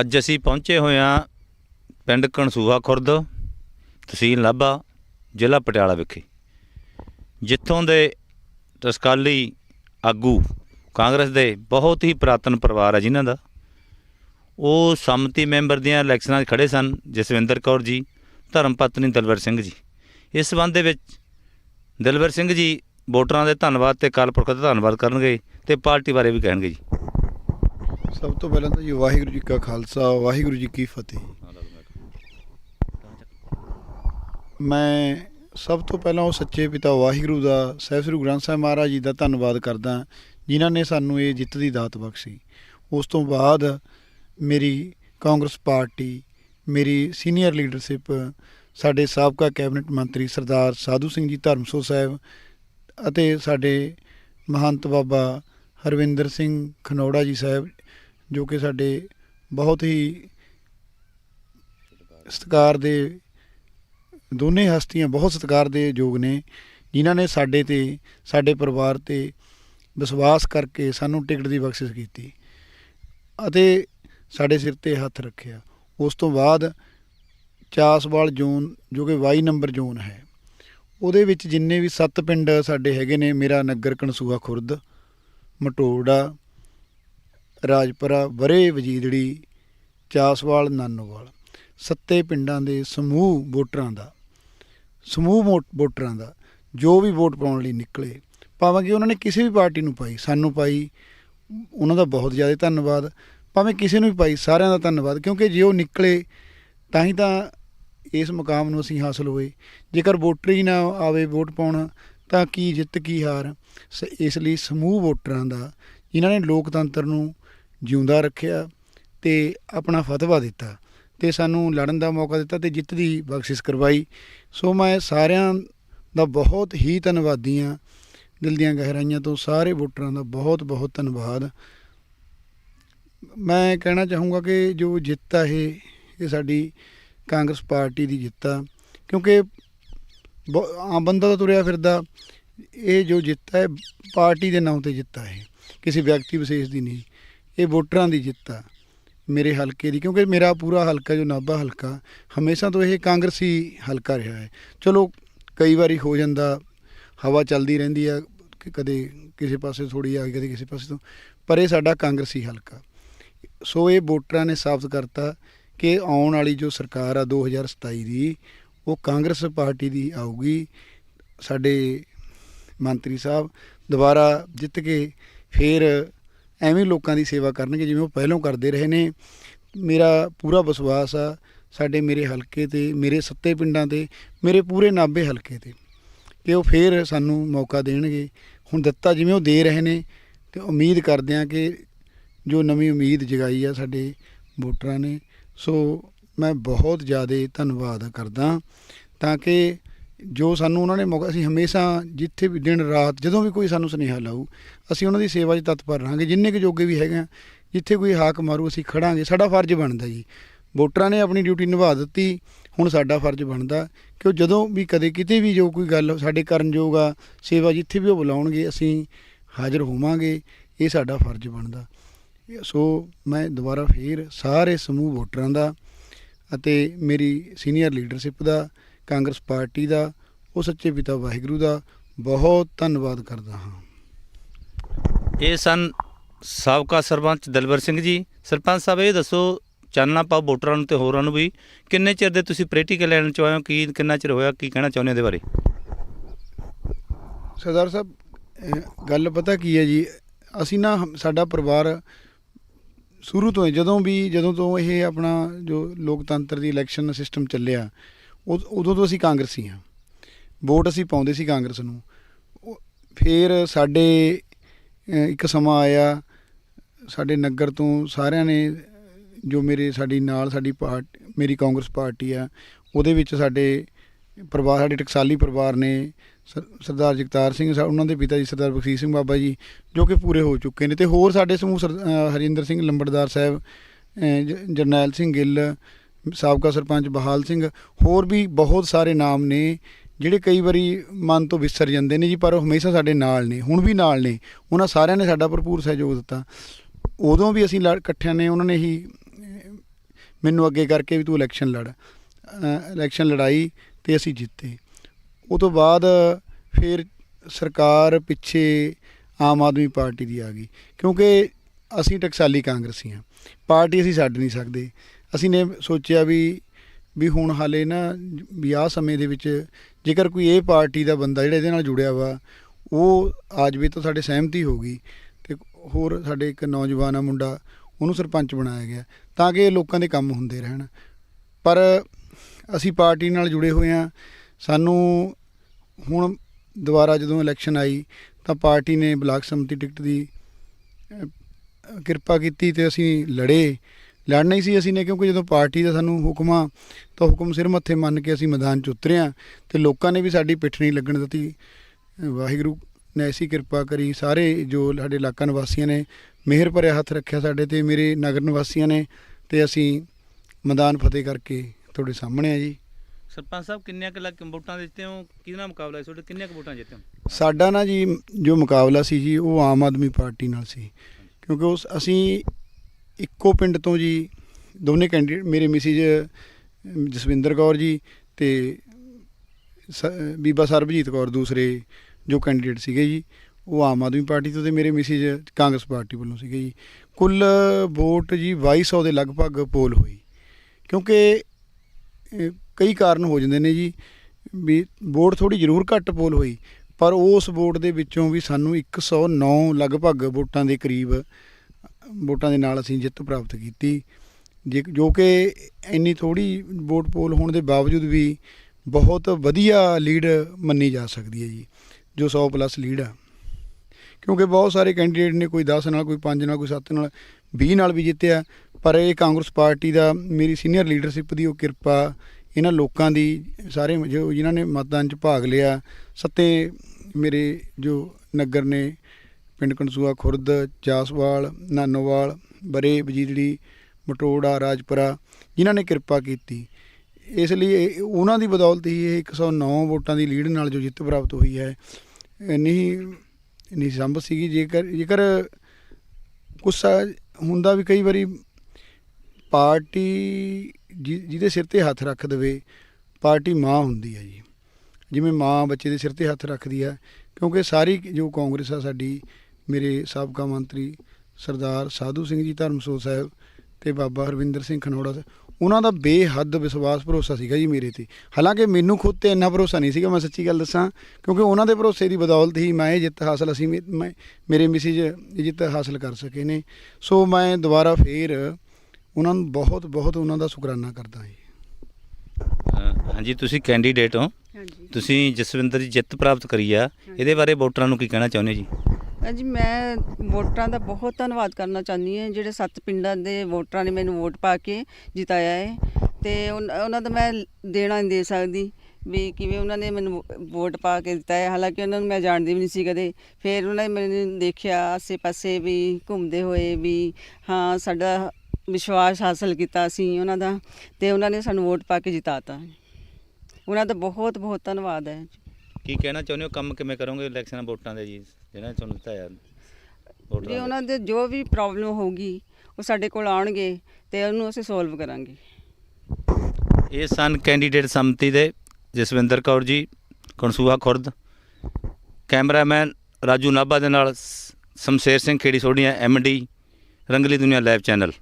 ਅੱਜ ਅਸੀਂ ਪਹੁੰਚੇ ਹੋਏ ਹਾਂ ਪਿੰਡ ਕਣਸੂਹਾ ਖੁਰਦ, ਤਹਿਸੀਲ ਨਾਭਾ, ਜ਼ਿਲ੍ਹਾ ਪਟਿਆਲਾ ਵਿਖੇ। ਜਿੱਥੋਂ ਦੇ ਤਸਕਾਲੀ ਆਗੂ ਕਾਂਗਰਸ ਦੇ ਬਹੁਤ ਹੀ ਪੁਰਾਤਨ ਪਰਿਵਾਰ ਹੈ ਜਿਨ੍ਹਾਂ ਦਾ, ਉਹ ਸੰਮਤੀ ਮੈਂਬਰ ਦੀਆਂ ਇਲੈਕਸ਼ਨਾਂ 'ਚ ਖੜੇ ਸਨ, ਜਸਵਿੰਦਰ ਕੌਰ ਜੀ ਧਰਮ ਪਤਨੀ ਦਲਵਰ ਸਿੰਘ ਜੀ। ਇਸ ਸੰਬੰਧ ਦੇ ਵਿੱਚ ਦਲਵਰ ਸਿੰਘ ਜੀ ਵੋਟਰਾਂ ਦੇ ਧੰਨਵਾਦ ਤੇ ਅਕਾਲ ਪੁਰਖ ਦਾ ਧੰਨਵਾਦ ਕਰਨਗੇ ਤੇ ਪਾਰਟੀ ਬਾਰੇ ਵੀ ਕਹਿਣਗੇ ਜੀ। ਸਭ ਤੋਂ ਪਹਿਲਾਂ ਤਾਂ ਜੀ ਵਾਹਿਗੁਰੂ ਜੀ ਕਾ ਖਾਲਸਾ, ਵਾਹਿਗੁਰੂ ਜੀ ਕੀ ਫਤਿਹ। ਮੈਂ ਸਭ ਤੋਂ ਪਹਿਲਾਂ ਉਹ ਸੱਚੇ ਪਿਤਾ ਵਾਹਿਗੁਰੂ ਦਾ, ਸਹਿਬ ਸ੍ਰੀ ਗ੍ਰੰਥ ਸਾਹਿਬ ਮਹਾਰਾਜ ਜੀ ਦਾ ਧੰਨਵਾਦ ਕਰਦਾ ਜਿਨ੍ਹਾਂ ਨੇ ਸਾਨੂੰ ਇਹ ਜਿੱਤ ਦੀ ਦਾਤ ਬਖਸ਼ੀ। ਉਸ ਤੋਂ ਬਾਅਦ ਮੇਰੀ ਕਾਂਗਰਸ ਪਾਰਟੀ, ਮੇਰੀ ਸੀਨੀਅਰ ਲੀਡਰਸ਼ਿਪ, ਸਾਡੇ ਸਾਬਕਾ ਕੈਬਨਿਟ ਮੰਤਰੀ ਸਰਦਾਰ ਸਾਧੂ ਸਿੰਘ ਜੀ ਧਰਮਸੋ ਸਾਹਿਬ ਅਤੇ ਸਾਡੇ ਮਹੰਤ ਬਾਬਾ ਹਰਵਿੰਦਰ ਸਿੰਘ ਖਨੌੜਾ ਜੀ ਸਾਹਿਬ ਜੋ ਕਿ ਸਾਡੇ ਬਹੁਤ ਹੀ ਸਤਿਕਾਰ ਦੇ ਦੋਨੇ ਹਸਤੀਆਂ ਬਹੁਤ ਸਤਿਕਾਰ ਦੇ ਯੋਗ ਨੇ, ਜਿਨ੍ਹਾਂ ਨੇ ਸਾਡੇ ਤੇ, ਸਾਡੇ ਪਰਿਵਾਰ ਤੇ ਵਿਸ਼ਵਾਸ ਕਰਕੇ ਸਾਨੂੰ ਟਿਕਟ ਦੀ ਬਖਸ਼ਿਸ਼ ਕੀਤੀ ਅਤੇ ਸਾਡੇ ਸਿਰ ਤੇ ਹੱਥ ਰੱਖਿਆ। ਉਸ ਤੋਂ ਬਾਅਦ ਚਾਸਵਾਲ ਜ਼ੋਨ, ਜੋ ਕਿ 22 ਨੰਬਰ ਜ਼ੋਨ ਹੈ, ਉਹਦੇ ਵਿੱਚ ਜਿੰਨੇ ਵੀ ਸੱਤ ਪਿੰਡ ਸਾਡੇ ਹੈਗੇ ਨੇ, ਮੇਰਾ ਨਗਰ ਕਨਸੂਆ ਖੁਰਦ ਮਟੋੜਾ ਰਾਜਪੁਰਾ ਬਰੇ ਵਜੀਦੜੀ ਚਾਸਵਾਲ, ਨਾਨੋਵਾਲ। ਸੱਤੇ ਪਿੰਡਾਂ ਦੇ ਸਮੂਹ ਵੋਟਰਾਂ ਦਾ, ਸਮੂਹ ਮੋ- ਵੋਟਰਾਂ ਦਾ, ਜੋ ਵੀ ਵੋਟ ਪਾਉਣ ਲਈ ਨਿਕਲੇ। ਭਾਵੇਂ ਕਿ ਉਹਨਾਂ ਨੇ ਕਿਸੇ ਵੀ ਪਾਰਟੀ ਨੂੰ ਪਾਈ, ਸਾਨੂੰ ਪਾਈ, ਉਹਨਾਂ ਦਾ ਬਹੁਤ ਜ਼ਿਆਦਾ ਧੰਨਵਾਦ। ਭਾਵੇਂ ਕਿਸੇ ਨੂੰ ਵੀ ਪਾਈ, ਸਾਰਿਆਂ ਦਾ ਧੰਨਵਾਦ, ਕਿਉਂਕਿ ਜੇ ਉਹ ਨਿਕਲੇ, ਤਾਂ ਹੀ ਤਾਂ ਇਸ ਮੁਕਾਮ ਨੂੰ ਅਸੀਂ ਹਾਸਲ ਹੋਏ। ਜੇਕਰ ਵੋਟਰ ਹੀ ਨਾ ਆਵੇ ਵੋਟ ਪਾਉਣ, ਤਾਂ ਕੀ ਜਿੱਤ ਕੀ ਹਾਰ। ਸ- ਇਸ ਲਈ ਸਮੂਹ ਵੋਟਰਾਂ ਦਾ, ਜਿਨ੍ਹਾਂ ਨੇ ਲੋਕਤੰਤਰ ਨੂੰ ਜਿਉਂਦਾ ਰੱਖਿਆ ਤੇ ਆਪਣਾ ਫਤਵਾ ਦਿੱਤਾ ਤੇ ਸਾਨੂੰ ਲੜਨ ਦਾ ਮੌਕਾ ਦਿੱਤਾ ਤੇ ਜਿੱਤ ਦੀ ਬਖਸ਼ਿਸ਼ ਕਰਵਾਈ। ਸੋ ਮੈਂ ਸਾਰਿਆਂ ਦਾ ਬਹੁਤ ਹੀ ਧੰਨਵਾਦੀ ਹਾਂ ਦਿਲ ਦੀਆਂ ਗਹਿਰਾਈਆਂ ਤੋਂ, ਸਾਰੇ ਵੋਟਰਾਂ ਦਾ ਬਹੁਤ ਬਹੁਤ ਧੰਨਵਾਦ। ਮੈਂ ਕਹਿਣਾ ਚਾਹੂੰਗਾ ਕਿ ਜੋ ਜਿੱਤ ਆ ਇਹ ਇਹ ਸਾਡੀ ਕਾਂਗਰਸ ਪਾਰਟੀ ਦੀ ਜਿੱਤ ਆ, ਕਿਉਂਕਿ ਬਹੁ- ਆਮ ਬੰਦਾ ਤਾਂ ਤੁਰਿਆ ਫਿਰਦਾ, ਇਹ ਜੋ ਜਿੱਤ ਹੈ ਪਾਰਟੀ ਦੇ ਨਾਂ ਤੇ ਜਿੱਤ ਹੈ ਕਿਸੇ ਵਿਅਕਤੀ ਵਿਸ਼ੇਸ਼ ਦੀ ਨਹੀਂ। ਇਹ ਵੋਟਰਾਂ ਦੀ ਜਿੱਤ ਆ, ਮੇਰੇ ਹਲਕੇ ਦੀ, ਕਿਉਂਕਿ ਮੇਰਾ ਪੂਰਾ ਹਲਕਾ, ਜੋ ਨਾਭਾ ਹਲਕਾ, ਹਮੇਸ਼ਾ ਤੋਂ ਇਹ ਕਾਂਗਰਸੀ ਹਲਕਾ ਰਿਹਾ ਹੈ। ਚਲੋ, ਕਈ ਵਾਰੀ ਹੋ ਜਾਂਦਾ, ਹਵਾ ਚੱਲਦੀ ਰਹਿੰਦੀ ਆ, ਕਿ ਕਦੇ ਕਿਸੇ ਪਾਸੇ ਥੋੜੀ ਆ ਗਈ, ਕਦੇ ਕਿਸੇ ਪਾਸੇ ਤੋਂ, ਪਰ ਇਹ ਸਾਡਾ ਕਾਂਗਰਸੀ ਹਲਕਾ। ਸੋ ਇਹ ਵੋਟਰਾਂ ਨੇ ਸਾਬਤ ਕਰਤਾ ਕਿ ਆਉਣ ਵਾਲੀ ਜੋ ਸਰਕਾਰ ਆ 2027 ਦੀ, ਉਹ ਕਾਂਗਰਸ ਪਾਰਟੀ ਦੀ ਆਊਗੀ। ਸਾਡੇ ਮੰਤਰੀ ਸਾਹਿਬ ਦੁਬਾਰਾ ਜਿੱਤ ਕੇ ਫਿਰ ਐਵੇਂ ਲੋਕਾਂ ਦੀ ਸੇਵਾ ਕਰਨਗੇ ਜਿਵੇਂ ਉਹ ਪਹਿਲਾਂ ਕਰਦੇ ਰਹੇ ਨੇ। ਮੇਰਾ ਪੂਰਾ ਵਿਸ਼ਵਾਸ ਆ ਸਾਡੇ ਮੇਰੇ ਹਲਕੇ ਤੇ, ਮੇਰੇ ਸੱਤੇ ਪਿੰਡਾਂ ਤੇ, ਮੇਰੇ ਪੂਰੇ ਨਾਭੇ ਹਲਕੇ ਤੇ ਕਿ ਉਹ ਫੇਰ ਸਾਨੂੰ ਮੌਕਾ ਦੇਣਗੇ। ਹੁਣ ਦਿੱਤਾ ਜਿਵੇਂ ਉਹ ਦੇ ਰਹੇ ਨੇ ਤੇ ਉਮੀਦ ਕਰਦੇ ਆ ਕਿ ਜੋ ਨਵੀਂ ਉਮੀਦ ਜਗਾਈ ਆ ਸਾਡੇ ਵੋਟਰਾਂ ਨੇ। ਸੋ ਮੈਂ ਬਹੁਤ ਜ਼ਿਆਦਾ ਧੰਨਵਾਦ ਕਰਦਾ ਤਾਂ ਕਿ ਜੋ ਸਾਨੂੰ ਉਹਨਾਂ ਨੇ ਮੌਕਾ ਅਸੀਂ ਹਮੇਸ਼ਾ ਜਿੱਥੇ ਵੀ ਦਿਨ ਰਾਤ ਜਦੋਂ ਵੀ ਕੋਈ ਸਾਨੂੰ ਸੁਨੇਹਾ ਲਾਊ, ਅਸੀਂ ਉਹਨਾਂ ਦੀ ਸੇਵਾ 'ਚ ਤਤਪਰ ਰਹਾਂਗੇ, ਜਿੰਨੇ ਕੁ ਜੋਗੇ ਵੀ ਹੈਗੇ ਆ, ਜਿੱਥੇ ਕੋਈ ਹਾਕ ਮਾਰੂ ਅਸੀਂ ਖੜਾਂਗੇ, ਸਾਡਾ ਫਰਜ਼ ਬਣਦਾ ਜੀ। ਵੋਟਰਾਂ ਨੇ ਆਪਣੀ ਡਿਊਟੀ ਨਿਭਾ ਦਿੱਤੀ, ਹੁਣ ਸਾਡਾ ਫਰਜ਼ ਬਣਦਾ, ਕਿ ਉਹ ਜਦੋਂ ਵੀ ਕਦੇ ਕਿਤੇ ਵੀ ਜੋ ਕੋਈ ਗੱਲ ਸਾਡੇ ਕਰਨਯੋਗ ਆ, ਸੇਵਾ ਜਿੱਥੇ ਵੀ ਉਹ ਬੁਲਾਉਣਗੇ, ਅਸੀਂ ਹਾਜ਼ਰ ਹੋਵਾਂਗੇ, ਇਹ ਸਾਡਾ ਫਰਜ਼ ਬਣਦਾ। ਸੋ ਮੈਂ ਦੁਬਾਰਾ ਫੇਰ ਸਾਰੇ ਸਮੂਹ ਵੋਟਰਾਂ ਦਾ ਅਤੇ ਮੇਰੀ ਸੀਨੀਅਰ ਲੀਡਰਸ਼ਿਪ ਦਾ ਕਾਂਗਰਸ ਪਾਰਟੀ ਦਾ ਉਹ ਸੱਚੇ ਪਿਤਾ ਵਾਹਿਗੁਰੂ ਦਾ ਬਹੁਤ ਧੰਨਵਾਦ ਕਰਦਾ ਹਾਂ। ਇਹ ਸਨ ਸਾਬਕਾ ਸਰਪੰਚ ਦਲਬਰ ਸਿੰਘ ਜੀ। ਸਰਪੰਚ ਸਾਹਿਬ ਇਹ ਦੱਸੋ ਚਾਨਣਾ ਪਾਓ ਵੋਟਰਾਂ ਨੂੰ ਤੇ ਹੋਰਾਂ ਨੂੰ ਵੀ ਕਿੰਨੇ ਚਿਰ ਦੇ ਤੁਸੀਂ ਪ੍ਰੈਕਟੀਕਲ ਲੈਣ ਚ ਆਏ ਹੋ? ਕੀ ਕਿੰਨਾ ਚਿਰ ਹੋਇਆ? ਕੀ ਕਹਿਣਾ ਚਾਹੁੰਦੇ ਹੋ ਇਹਦੇ ਬਾਰੇ? ਸਰਦਾਰ ਸਾਹਿਬ ਗੱਲ ਪਤਾ ਕੀ ਹੈ ਜੀ ਅਸੀਂ ਨਾ ਸਾਡਾ ਪਰਿਵਾਰ ਸ਼ੁਰੂ ਤੋਂ ਹੀ ਜਦੋਂ ਵੀ ਜਦੋਂ ਤੋਂ ਇਹ ਆਪਣਾ ਜੋ ਲੋਕਤੰਤਰ ਦੀ ਇਲੈਕਸ਼ਨ ਸਿਸਟਮ ਚੱਲਿਆ ਉਦ- ਉਦੋਂ ਤੋਂ ਅਸੀਂ ਕਾਂਗਰਸੀ ਹਾਂ। ਵੋਟ ਅਸੀਂ ਪਾਉਂਦੇ ਸੀ ਕਾਂਗਰਸ ਨੂੰ। ਉਹ- ਫਿਰ ਸਾਡੇ, ਅਹ, ਇੱਕ ਸਮਾਂ ਆਇਆ, ਸਾਡੇ ਨਗਰ ਤੋਂ ਸਾਰਿਆਂ ਨੇ, ਜੋ ਮੇਰੇ, ਸਾਡੀ ਨਾਲ ਸਾਡੀ ਪਾਰਟੀ, ਮੇਰੀ ਕਾਂਗਰਸ ਪਾਰਟੀ ਆ, ਉਹਦੇ ਵਿੱਚ ਸਾਡੇ ਪਰਿਵਾਰ, ਸਾਡੇ ਟਕਸਾਲੀ ਪਰਿਵਾਰ ਨੇ ਸਰ- ਸਰਦਾਰ ਜਗਤਾਰ ਸਿੰਘ, ਸਾ- ਉਹਨਾਂ ਦੇ ਪਿਤਾ ਜੀ, ਸਰਦਾਰ ਬਖਸ਼ੀਸ਼ ਸਿੰਘ ਬਾਬਾ ਜੀ, ਜੋ ਕਿ ਪੂਰੇ ਹੋ ਚੁੱਕੇ ਨੇ। ਤੇ ਹੋਰ ਸਾਡੇ ਸਮੂਹ ਸਰ- ਅਹ, ਹਰਿੰਦਰ ਸਿੰਘ ਲੰਬੜਦਾਰ ਸਾਹਿਬ, ਅਹ, ਜ- ਜਰਨੈਲ ਸਿੰਘ ਗਿੱਲ ਸਾਬਕਾ ਸਰਪੰਚ ਬਹਾਲ ਸਿੰਘ, ਹੋਰ ਵੀ ਬਹੁਤ ਸਾਰੇ ਨਾਮ ਨੇ ਜਿਹੜੇ ਕਈ ਵਾਰੀ ਮਨ ਤੋਂ ਵਿਸਰ ਜਾਂਦੇ ਨੇ ਜੀ, ਪਰ ਉਹ ਹਮੇਸ਼ਾ ਸਾਡੇ ਨਾਲ ਨੇ, ਹੁਣ ਵੀ ਨਾਲ ਨੇ, ਉਹਨਾਂ ਸਾਰਿਆਂ ਨੇ ਸਾਡਾ ਭਰਪੂਰ ਸਹਿਯੋਗ ਦਿੱਤਾ। ਉਦੋਂ ਵੀ ਅਸੀਂ ਲੜ- ਇਕੱਠਿਆਂ ਨੇ, ਉਹਨਾਂ ਨੇ ਹੀ ਮੈਨੂੰ ਅੱਗੇ ਕਰਕੇ ਵੀ ਤੂੰ ਇਲੈਕਸ਼ਨ ਲੜ ਇਲੈਕਸ਼ਨ ਲੜਾਈ ਤੇ ਅਸੀਂ ਜਿੱਤੇ। ਉਹ ਤੋਂ ਬਾਅਦ ਫਿਰ ਸਰਕਾਰ ਪਿੱਛੇ ਆਮ ਆਦਮੀ ਪਾਰਟੀ ਦੀ ਆ ਗਈ, ਕਿਉਂਕਿ ਅਸੀਂ ਟਕਸਾਲੀ ਕਾਂਗਰਸੀ ਹਾਂ, ਪਾਰਟੀ ਅਸੀਂ ਛੱਡ ਨਹੀਂ ਸਕਦੇ। ਅਸੀਂ ਨੇ ਸੋਚਿਆ ਵੀ ਵੀ ਹੁਣ ਹਾਲੇ ਨਾ ਵੀ ਆਹ ਸਮੇਂ ਦੇ ਵਿੱਚ ਜੇਕਰ ਕੋਈ ਇਹ ਪਾਰਟੀ ਦਾ ਬੰਦਾ ਜਿਹੜਾ ਇਹਦੇ ਨਾਲ ਜੁੜਿਆ ਵਾ, ਉਹ ਆ ਜਾਵੇ ਤਾਂ ਸਾਡੇ ਸਹਿਮਤੀ ਹੋ ਗਈ ਤੇ ਹੋਰ ਸਾਡੇ ਇੱਕ ਨੌਜਵਾਨ ਆ ਮੁੰਡਾ, ਉਹਨੂੰ ਸਰਪੰਚ ਬਣਾਇਆ ਗਿਆ ਤਾਂ ਕਿ ਲੋਕਾਂ ਦੇ ਕੰਮ ਹੁੰਦੇ ਰਹਿਣ। ਪਰ ਅਸੀਂ ਪਾਰਟੀ ਨਾਲ ਜੁੜੇ ਹੋਏ ਆ ਸਾਨੂੰ ਹੁਣ ਦੁਬਾਰਾ ਜਦੋਂ ਇਲੈਕਸ਼ਨ ਆਈ ਤਾਂ ਪਾਰਟੀ ਨੇ ਬਲਾਕ ਸੰਮਤੀ ਟਿਕਟ ਦੀ ਕਿਰਪਾ ਕੀਤੀ ਤੇ ਅਸੀਂ ਲੜੇ। ਲੜਨਾ ਹੀ ਸੀ ਅਸੀਂ ਨੇ ਕਿਉਂਕਿ ਜਦੋਂ ਪਾਰਟੀ ਦਾ ਸਾਨੂੰ ਹੁਕਮਾਂ ਤਾਂ ਹੁਕਮ ਸਿਰ ਮੱਥੇ ਮੰਨ ਕੇ ਅਸੀਂ ਮੈਦਾਨ 'ਚ ਉਤਰੇ ਹਾਂ ਤੇ ਲੋਕਾਂ ਨੇ ਵੀ ਸਾਡੀ ਪਿੱਠ ਨਹੀਂ ਲੱਗਣ ਦਿੱਤੀ। ਵਾਹਿਗੁਰੂ ਨੇ ਐਸੀ ਕਿਰਪਾ ਕਰੀ ਸਾਰੇ ਜੋ ਸਾਡੇ ਇਲਾਕਾ ਨਿਵਾਸੀਆਂ ਨੇ ਮਿਹਰ ਭਰਿਆ ਹੱਥ ਰੱਖਿਆ ਸਾਡੇ ਤੇ ਮੇਰੇ ਨਗਰ ਨਿਵਾਸੀਆਂ ਨੇ ਤੇ ਅਸੀਂ ਮੈਦਾਨ ਫਤਿਹ ਕਰਕੇ ਤੁਹਾਡੇ ਸਾਹਮਣੇ ਆ ਜੀ। ਸਰਪੰਚ ਸਾਹਿਬ ਕਿੰਨੀਆਂ ਕੁ ਲੱਖ ਵੋਟਾਂ ਦੇ ਜਿੱਤੇ ਹੋ ਕਿਹਦੇ ਨਾਲ ਮੁਕਾਬਲਾ ਸੀ? ਤੁਹਾਡੇ ਕਿੰਨੀਆਂ ਕੁ ਵੋਟਾਂ ਜਿੱਤੇ ਹੋ ਸਾਡਾ ਨਾ ਜੀ ਜੋ ਮੁਕਾਬਲਾ ਸੀ ਜੀ ਉਹ ਆਮ ਆਦਮੀ ਪਾਰਟੀ ਨਾਲ ਸੀ। ਕਿਉਂਕਿ ਉਸ ਅਸੀਂ ਇੱਕੋ ਪਿੰਡ ਤੋਂ ਜੀ ਦੋਨੇ ਕੈਂਡੀਡੇਟ ਮੇਰੇ ਮਿਸਿਜ ਜਸਵਿੰਦਰ ਕੌਰ ਜੀ ਤੇ ਸ- ਬੀਬਾ ਸਰਬਜੀਤ ਕੌਰ ਦੂਸਰੇ ਜੋ ਕੈਂਡੀਡੇਟ ਸੀਗੇ ਜੀ, ਉਹ ਆਮ ਆਦਮੀ ਪਾਰਟੀ ਤੋਂ ਤੇ ਮੇਰੇ ਮਿਸਿਜ ਕਾਂਗਰਸ ਪਾਰਟੀ ਵੱਲੋਂ ਸੀਗੇ ਜੀ। ਕੁੱਲ ਵੋਟ ਜੀ 2200 ਦੇ ਲਗਭਗ ਪੋਲ ਹੋਈ। ਕਿਉਂਕਿ ਕਈ ਕਾਰਨ ਹੋ ਜਾਂਦੇ ਨੇ ਜੀ, ਵੀ ਵੋਟ ਥੋੜੀ ਜ਼ਰੂਰ ਘੱਟ ਪੋਲ ਹੋਈ, ਪਰ ਉਸ ਵੋਟ ਦੇ ਵਿੱਚੋਂ ਵੀ ਸਾਨੂੰ 109 ਲਗਭਗ ਵੋਟਾਂ ਦੇ ਕਰੀਬ ਵੋਟਾਂ ਦੇ ਨਾਲ ਅਸੀਂ ਜਿੱਤ ਪ੍ਰਾਪਤ ਕੀਤੀ। ਜੇ ਜੋ ਕਿ ਇੰਨੀ ਥੋੜੀ ਵੋਟ ਪੋਲ ਹੋਣ ਦੇ ਬਾਵਜੂਦ ਵੀ ਬਹੁਤ ਵਧੀਆ ਲੀਡ ਮੰਨੀ ਜਾ ਸਕਦੀ ਹੈ ਜੀ, ਜੋ 100 ਪਲੱਸ ਲੀਡ ਆ। ਕਿਉਂਕਿ ਬਹੁਤ ਸਾਰੇ ਕੈਂਡੀਡੇਟ ਨੇ ਕੋਈ 10 ਨਾਲ, ਕੋਈ 5 ਨਾਲ, ਕੋਈ 7 ਨਾਲ 20 ਨਾਲ ਵੀ ਜਿੱਤਿਆ। ਪਰ ਇਹ ਕਾਂਗਰਸ ਪਾਰਟੀ ਦਾ ਮੇਰੀ ਸੀਨੀਅਰ ਲੀਡਰਸ਼ਿਪ ਦੀ ਉਹ ਕਿਰਪਾ, ਇਹਨਾਂ ਲੋਕਾਂ ਦੀ, ਸਾਰੇ ਜੋ ਜਿਨ੍ਹਾਂ ਨੇ ਮਤਦਾਨ 'ਚ ਭਾਗ ਲਿਆ, ਸੱਤੇ ਮੇਰੇ ਜੋ ਨਗਰ ਨੇ ਪਿੰਡ ਕਨਸੂਆ ਖੁਰਦ, ਜਾਸਵਾਲ, ਨਾਨੋਵਾਲ, ਬਰੇ ਵਜੀਦੜੀ ਮਟੋੜਾ, ਰਾਜਪੁਰਾ, ਜਿਨ੍ਹਾਂ ਨੇ ਕਿਰਪਾ ਕੀਤੀ। ਇਸ ਲਈ ਇਹ- ਉਹਨਾਂ ਦੀ ਬਦੌਲਤ ਹੀ ਇਹ 109 ਵੋਟਾਂ ਦੀ ਲੀਡ ਨਾਲ ਜੋ ਜਿੱਤ ਪ੍ਰਾਪਤ ਹੋਈ ਹੈ, ਇਹ ਨਹੀਂ ਨਹੀਂ ਸੰਭਵ ਸੀਗੀ। ਜੇਕਰ ਜੇਕਰ ਗੁੱਸਾ ਹੁੰਦਾ ਵੀ ਕਈ ਵਾਰੀ ਪਾਰਟੀ ਜਿ- ਜਿਹਦੇ ਸਿਰ ਤੇ ਹੱਥ ਰੱਖ ਦੇਵੇ, ਪਾਰਟੀ ਮਾਂ ਹੁੰਦੀ ਹੈ ਜੀ। ਜਿਵੇਂ ਮਾਂ ਬੱਚੇ ਦੇ ਸਿਰ ਤੇ ਹੱਥ ਰੱਖਦੀ ਹੈ, ਕਿਉਂਕਿ ਸਾਰੀ ਜੋ ਕਾਂਗਰਸ ਆ ਸਾਡੀ ਮੇਰੇ ਸਾਬਕਾ ਮੰਤਰੀ ਸਰਦਾਰ ਸਾਧੂ ਸਿੰਘ ਜੀ ਧਰਮਸੋਤ ਸਾਹਿਬ ਤੇ ਬਾਬਾ ਹਰਵਿੰਦਰ ਸਿੰਘ ਖਨੋੜਾ ਉਹਨਾਂ ਦਾ ਬੇਹੱਦ ਵਿਸ਼ਵਾਸ ਭਰੋਸਾ ਸੀਗਾ ਜੀ ਮੇਰੇ ਤੇ। ਹਾਲਾਂਕਿ ਮੈਨੂੰ ਖੁਦ ਤੇ ਇੰਨਾ ਭਰੋਸਾ ਨਹੀਂ ਸੀਗਾ ਮੈਂ ਸੱਚੀ ਗੱਲ ਦੱਸਾਂ ਕਿਉਂਕਿ ਉਹਨਾਂ ਦੇ ਭਰੋਸੇ ਦੀ ਬਦੌਲਤ ਹੀ ਮੈਂ ਇਹ ਜਿੱਤ ਹਾਸਲ ਅਸੀਂ ਮੇ- ਮੈਂ ਮੇਰੇ ਮਿਸਿਜ ਇਹ ਜਿੱਤ ਹਾਸਲ ਕਰ ਸਕੇ ਨੇ। ਸੋ ਮੈਂ ਦੁਬਾਰਾ ਫੇਰ ਉਹਨਾਂ ਨੂੰ ਬਹੁਤ ਬਹੁਤ ਉਹਨਾਂ ਦਾ ਸ਼ੁਕਰਾਨਾ ਕਰਦਾ ਹਾਂ ਜੀ ਹਾਂਜੀ ਤੁਸੀਂ ਕੈਂਡੀਡੇਟ ਹੋ। ਹਾਂਜੀ। ਤੁਸੀਂ ਜਸਵਿੰਦਰ ਦੀ ਜਿੱਤ ਪ੍ਰਾਪਤ ਕਰੀ ਆ। ਇਹਦੇ ਬਾਰੇ ਵੋਟਰਾਂ ਨੂੰ ਕੀ ਕਹਿਣਾ ਚਾਹੁੰਦੇ ਜੀ? ਹਾਂਜੀ, ਮੈਂ ਵੋਟਰਾਂ ਦਾ ਬਹੁਤ ਧੰਨਵਾਦ ਕਰਨਾ ਚਾਹੁੰਦੀ ਹਾਂ। ਜਿਹੜੇ ਸੱਤ ਪਿੰਡਾਂ ਦੇ ਵੋਟਰਾਂ ਨੇ ਮੈਨੂੰ ਵੋਟ ਪਾ ਕੇ ਜਿਤਾਇਆ ਹੈ। ਤੇ ਉਨ- ਉਹਨਾਂ ਦਾ ਮੈਂ ਦੇਣਾ ਨਹੀਂ ਦੇ ਸਕਦੀ ਵੀ ਕਿਵੇਂ ਉਹਨਾਂ ਨੇ ਮੈਨੂੰ ਵੋਟ ਪਾ ਕੇ ਦਿੱਤਾ ਹੈ। ਹਾਲਾਂਕਿ ਉਹਨਾਂ ਨੂੰ ਮੈਂ ਜਾਣਦੀ ਵੀ ਨਹੀਂ ਸੀ ਕਦੇ। ਫਿਰ ਉਹਨਾਂ ਨੇ ਮੈਨੂੰ ਦੇਖਿਆ ਆਸੇ-ਪਾਸੇ ਵੀ, ਘੁੰਮਦੇ ਹੋਏ ਵੀ, ਹਾਂ, ਸਾਡਾ ਵਿਸ਼ਵਾਸ ਹਾਸਲ ਕੀਤਾ ਸੀ ਉਹਨਾਂ ਦਾ ਤੇ ਉਹਨਾਂ ਨੇ ਸਾਨੂੰ ਵੋਟ ਪਾ ਕੇ ਜਿਤਾਤਾ। ਉਹਨਾਂ ਦਾ ਬਹੁਤ ਬਹੁਤ ਧੰਨਵਾਦ ਹੈ। ਕੀ ਕਹਿਣਾ ਚਾਹੁੰਦੇ ਹੋ? ਕੰਮ ਕਿਵੇਂ ਕਰੋਗੇ ਇਲੈਕਸ਼ਨ ਵੋਟਾਂ ਦੇ ਜੀ? ਜਿਹੜਾ ਤੁਹਾਨੂੰ ਦਿੱਤਾ ਯਾਰ। ਜੇ ਉਹਨਾਂ ਦੇ ਜੋ ਵੀ ਪ੍ਰੋਬਲਮ ਹੋਊਗੀ ਉਹ ਸਾਡੇ ਕੋਲ ਆਉਣਗੇ ਤੇ ਉਹਨੂੰ ਅਸੀਂ ਸੋਲਵ ਕਰਾਂਗੇ। ਇਹ ਸਨ ਕੈਂਡੀਡੇਟ ਸੰਮਤੀ ਦੇ ਜਸਵਿੰਦਰ ਕੌਰ ਜੀ ਕਨਸੂਆ ਖੁਰਦ ਕੈਮਰਾਮੈਨ ਰਾਜੂ ਨਾਭਾ ਦੇ ਨਾਲ ਸ਼ਮਸ਼ੇਰ ਸਿੰਘ ਖੇੜੀ ਸੋਢੀਆਂ ਡੀ ਰੰਗਲੀ ਦੁਨੀਆ ਲਾਈਵ ਚੈਨਲ।